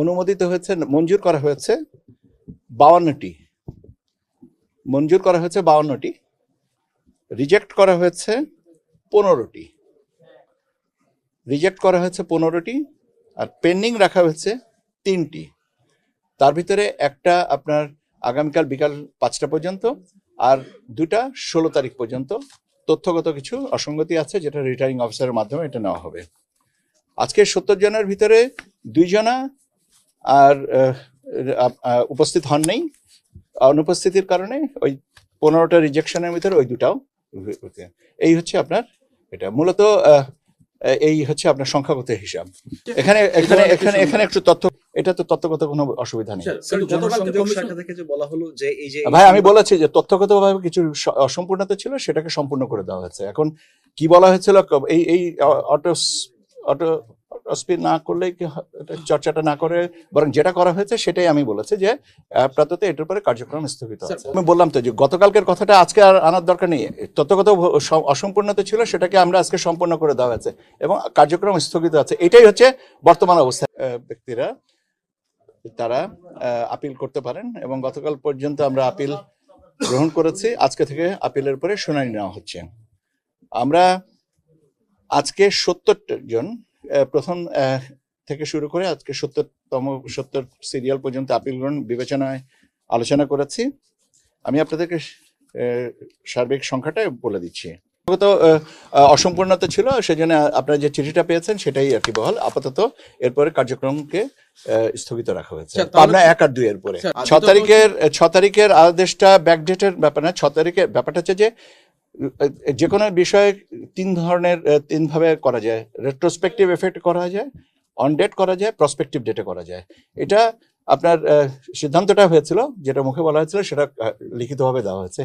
অনুমোদিত হয়েছে, মঞ্জুর করা হয়েছে বাউান্নটি। মঞ্জুর করা হয়েছে বাউান্নটি, রিজেক্ট করা হয়েছে পনেরোটি। রিজেক্ট করা হয়েছে পনেরোটি আর পেন্ডিং রাখা হয়েছে তিনটি। তার ভিতরে একটা আপনার আগামীকাল বিকাল পাঁচটা পর্যন্ত আর দুটা ষোলো তারিখ পর্যন্ত। তথ্যগত কিছু অসঙ্গতি আছে যেটা রিটার্নিং অফিসারের মাধ্যমে এটা নেওয়া হবে। আজকে সত্তর জনের ভিতরে দুইজনা আর উপস্থিত হন নেই। অনুপস্থিতির কারণে ওই পনেরোটা রিজেকশনের ভিতরে ওই দুটাও এই হচ্ছে আপনার এটা। মূলত আহ, এই হচ্ছে আপনার সংখ্যাগত হিসাব। এখানে এখানে এখানে এখানে একটু তথ্য এটা তো তথ্যগত কোনো অসুবিধা নেই। কিন্তু গতকালকে জনসংযোগ কমিশন- শাখা থেকে যে বলা হলো যে এই যে ভাই আমি বলেছি যে তথ্যগতভাবে কিছু স- অসম্পূর্ণতা ছিল সেটাকে সম্পূর্ণ করে দেওয়া হয়েছে। এখন কি বলা হয়েছিল? এই এই অটো অটো স্পিড না করলে চর্চাটা না করে বরং যেটা করা হয়েছে সেটাই আমি বলেছি যে আপাতত এটার উপরে কার্যক্রম স্থগিত আছে আমি বললাম তো যে গতকালকের কথাটা আজকে আর আনার দরকার নেই। ভ- অসম্পূর্ণতা ছিল সেটাকে আমরা আজকে সম্পূর্ণ করে দেওয়া হয়েছে এবং কার্যক্রম স্থগিত আছে। এটাই হচ্ছে বর্তমান অবস্থা। ব্যক্তিরা তারা আপিল করতে পারেন এবং গতকাল পর্যন্ত আমরা আপিল গ্রহণ করেছি। আজকে থেকে আপিলের উপরে শুনানি নেওয়া হচ্ছে। আমরা আজকে সত্তর জন প্রথম থেকে শুরু করে আজকে সত্তরতম সত্তর সিরিয়াল পর্যন্ত আপিল গ্রহণ বিবেচনায় আলোচনা করেছি। আমি আপনাদেরকে সার্বিক সংখ্যাটা বলে দিচ্ছি। তো আহ, আহ, অসম্পূর্ণতা ছিল সেজন্য আপনারা যে চিঠিটা পেয়েছেন সেটাই আর কি বহাল। আপাতত এরপরে কার্যক্রমকে স্থগিত রাখা হয়েছে। পাবনা এক আর দুই এর পরে। ছ তারিখের ছ তারিখের আদেশটা ব্যাকডেটের ব্যাপার না ছ তারিখের ব্যাপারটা হচ্ছে যে যে কোনো বিষয়ে তিন ধরনের তিনভাবে তিন ভাবে করা যায়। রেট্রোস্পেক্টিভ এফেক্ট করা যায় অন ডেট করা যায় প্রসপেক্টিভ ডেটে করা যায়। এটা আপনার সিদ্ধান্তটা হয়েছিল, যেটা মুখে বলা হয়েছিল, সেটা লিখিতভাবে দেওয়া হয়েছে।